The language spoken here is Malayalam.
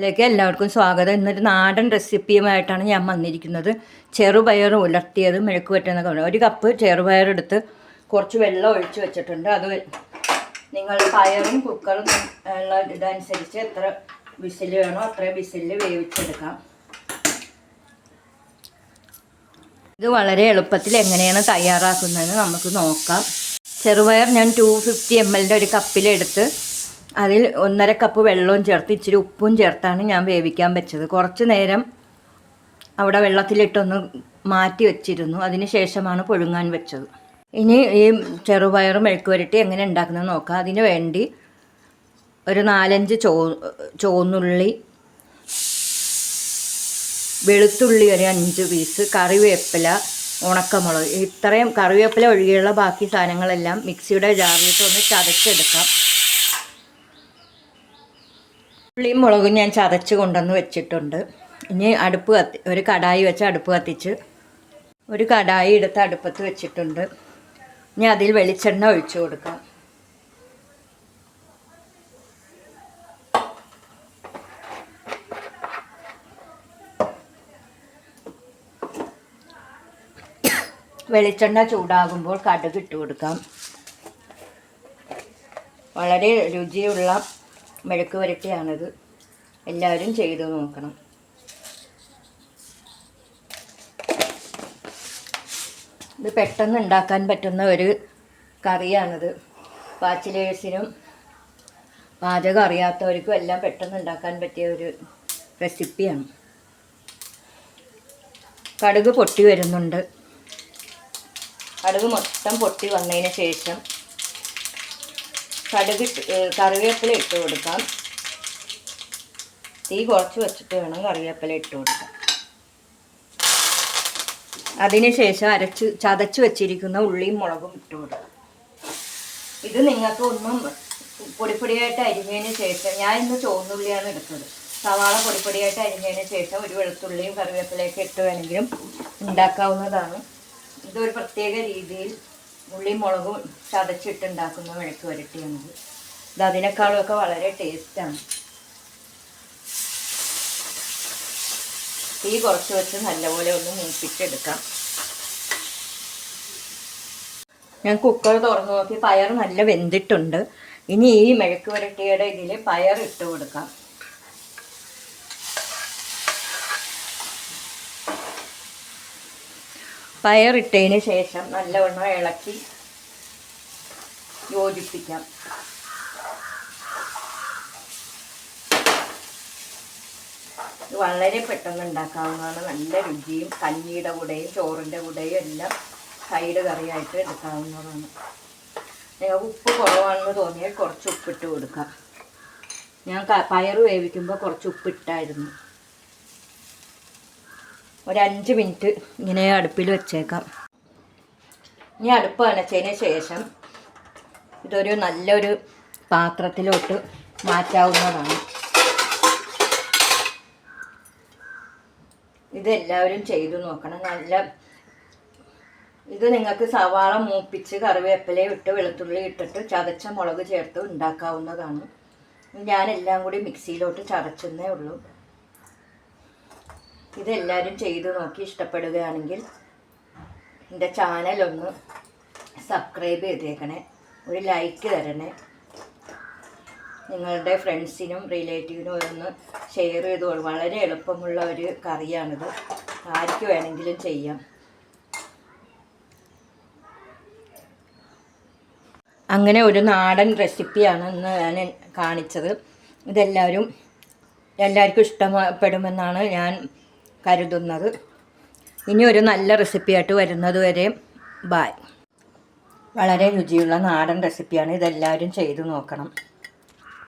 ഇതിലേക്ക് എല്ലാവർക്കും സ്വാഗതം. ഇന്നൊരു നാടൻ റെസിപ്പിയുമായിട്ടാണ് ഞാൻ വന്നിരിക്കുന്നത്. ചെറുപയർ ഉലർത്തിയത് മെഴുക്ക് പറ്റുന്ന കൊണ്ട് ഒരു കപ്പ് ചെറുപയർ എടുത്ത് കുറച്ച് വെള്ളം ഒഴിച്ച് വെച്ചിട്ടുണ്ട്. അത് നിങ്ങൾ പയറും കുക്കറും ഉള്ള ഇതനുസരിച്ച് എത്ര വിസിൽ വേണോ അത്ര വിസിലിൽ വേവിച്ചെടുക്കാം. ഇത് വളരെ എളുപ്പത്തിൽ എങ്ങനെയാണ് തയ്യാറാക്കുന്നതെന്ന് നമുക്ക് നോക്കാം. ചെറുപയർ ഞാൻ ടു ഫിഫ്റ്റി എം എല്ലിന്റെ ഒരു കപ്പിലെടുത്ത് അതിൽ ഒന്നര കപ്പ് വെള്ളവും ചേർത്ത് ഇച്ചിരി ഉപ്പും ചേർത്താണ് ഞാൻ വേവിക്കാൻ വെച്ചത്. കുറച്ച് നേരം അവിടെ വെള്ളത്തിലിട്ടൊന്ന് മാറ്റി വെച്ചിരുന്നു. അതിന് ശേഷമാണ് പുഴുങ്ങാൻ വെച്ചത്. ഇനി ഈ ചെറുപയർ മെഴുക്ക് വരട്ടി എങ്ങനെ ഉണ്ടാക്കുന്നത് നോക്കാം. അതിന് വേണ്ടി ഒരു നാലഞ്ച് ചോ ചോന്നുള്ളി വെളുത്തുള്ളി ഒരു അഞ്ച് പീസ് കറിവേപ്പില ഉണക്കമുളക്. ഇത്രയും കറിവേപ്പില ഒഴികെയുള്ള ബാക്കി സാധനങ്ങളെല്ലാം മിക്സിയുടെ ജാറിലിട്ട് ഒന്ന് ചതച്ചെടുക്കാം. ഉള്ളിയും മുളകും ഞാൻ ചതച്ച് കൊണ്ടുവന്ന് വെച്ചിട്ടുണ്ട്. ഇനി അടുപ്പ് കത്തി ഒരു കടായി വെച്ച് അടുപ്പ് കത്തിച്ച് ഒരു കടായി എടുത്ത് അടുപ്പത്ത് വെച്ചിട്ടുണ്ട്. ഇനി അതിൽ വെളിച്ചെണ്ണ ഒഴിച്ചു കൊടുക്കാം. വെളിച്ചെണ്ണ ചൂടാകുമ്പോൾ കടുക് ഇട്ട് കൊടുക്കാം. വളരെ രുചിയുള്ള മെഴുക്ക് വരട്ടിയാണിത് എല്ലാവരും ചെയ്തു നോക്കണം. ഇത് പെട്ടെന്ന് ഉണ്ടാക്കാൻ പറ്റുന്ന ഒരു കറിയാണിത്. ബാച്ചിലേഴ്സിനും പാചകം അറിയാത്തവർക്കും എല്ലാം പെട്ടെന്ന് ഉണ്ടാക്കാൻ പറ്റിയ ഒരു റെസിപ്പിയാണ്. കടുക് പൊട്ടി വരുന്നുണ്ട്. കടുക് മൊത്തം പൊട്ടി വന്നതിന് ശേഷം കടുക് കറിവേപ്പില ഇട്ട് കൊടുക്കാം. തീ കുറച്ച് വെച്ചിട്ട് വേണം കറിവേപ്പില ഇട്ട് കൊടുക്കാം അതിനുശേഷം അരച്ച് ചതച്ച് വെച്ചിരിക്കുന്ന ഉള്ളിയും മുളകും ഇട്ട് കൊടുക്കാം. ഇത് നിങ്ങൾക്ക് ഒന്നും പൊടിപ്പൊടിയായിട്ട് അരിഞ്ഞതിന് ശേഷം ഞാൻ ഇന്ന് ചുവന്നുള്ളിയാണ് എടുത്തത്. സവാള പൊടിപ്പൊടിയായിട്ട് അരിഞ്ഞതിന് ശേഷം ഒരു വെളുത്തുള്ളിയും കറിവേപ്പിലയൊക്കെ ഇട്ട് വേണമെങ്കിലും ഉണ്ടാക്കാവുന്നതാണ്. ഇതൊരു പ്രത്യേക രീതിയിൽ ഉള്ളിയും മുളകും ചതച്ചിട്ട് ഉണ്ടാക്കുന്ന വരട്ടിയാണത്. ഇത് അതിനേക്കാളുമൊക്കെ വളരെ ടേസ്റ്റാണ്. തീ കുറച്ച് വെച്ച് നല്ലപോലെ ഒന്ന് മൂപ്പിച്ചെടുക്കാം. ഞാൻ കുക്കർ തുറന്നു നോക്കി പയർ നല്ല വെന്തിട്ടുണ്ട്. ഇനി ഈ മെഴുക്ക് വരട്ടിയുടെ ഇതിൽ പയർ ഇട്ട് കൊടുക്കാം. പയറിട്ടതിന് ശേഷം നല്ലവണ്ണം ഇളക്കി യോജിപ്പിക്കാം. ഇത് വളരെ പെട്ടെന്ന് ഉണ്ടാക്കാവുന്നതാണ്. നല്ല രുചിയും കഞ്ഞിയുടെ കൂടെയും ചോറിന്റെ കൂടെയും എല്ലാം സൈഡ് കറിയായിട്ട് എടുക്കാവുന്നതാണ്. നിങ്ങൾക്ക് ഉപ്പ് കുറവാണെന്ന് തോന്നിയാൽ കുറച്ച് ഉപ്പിട്ട് കൊടുക്കാം. ഞാൻ പയർ വേവിക്കുമ്പോൾ കുറച്ച് ഉപ്പിട്ടായിരുന്നു. ഒരു അഞ്ച് മിനിറ്റ് ഇങ്ങനെ അടുപ്പിൽ വെച്ചേക്കാം. ഇനി അടുപ്പ് അണച്ചതിന് ശേഷം ഇതൊരു നല്ലൊരു പാത്രത്തിലോട്ട് മാറ്റാവുന്നതാണ്. ഇതെല്ലാവരും ചെയ്തു നോക്കണം. നല്ല ഇത് നിങ്ങൾക്ക് സവാള മൂപ്പിച്ച് കറിവേപ്പിലയും ഇട്ട് വെളുത്തുള്ളി ഇട്ടിട്ട് ചതച്ച മുളക് ചേർത്ത് ഉണ്ടാക്കാവുന്നതാണ്. ഞാനെല്ലാം കൂടി മിക്സിയിലോട്ട് ചതച്ചെന്നേ ഉള്ളൂ. ഇതെല്ലാവരും ചെയ്തു നോക്കി ഇഷ്ടപ്പെടുകയാണെങ്കിൽ എന്റെ ചാനലൊന്ന് സബ്സ്ക്രൈബ് ചെയ്തേക്കണേ. ഒരു ലൈക്ക് തരണേ. നിങ്ങളുടെ ഫ്രണ്ട്സിനും റിലേറ്റീവിനും ഒന്ന് ഷെയർ ചെയ്തോളൂ വളരെ എളുപ്പമുള്ള ഒരു കറിയാണിത്. ആർക്ക് വേണമെങ്കിലും ചെയ്യാം. അങ്ങനെ ഒരു നാടൻ റെസിപ്പിയാണ് ഇന്ന് ഞാൻ കാണിച്ചത്. ഇതെല്ലാവരും എല്ലാവർക്കും ഇഷ്ടപ്പെടുമെന്നാണ് ഞാൻ കരുതുന്നത്. ഇനി ഒരു നല്ല റെസിപ്പിയായിട്ട് വരുന്നത് വരെ. ബായ് വളരെ രുചിയുള്ള നാടൻ റെസിപ്പിയാണ് ഇതെല്ലാവരും ചെയ്തു നോക്കണം.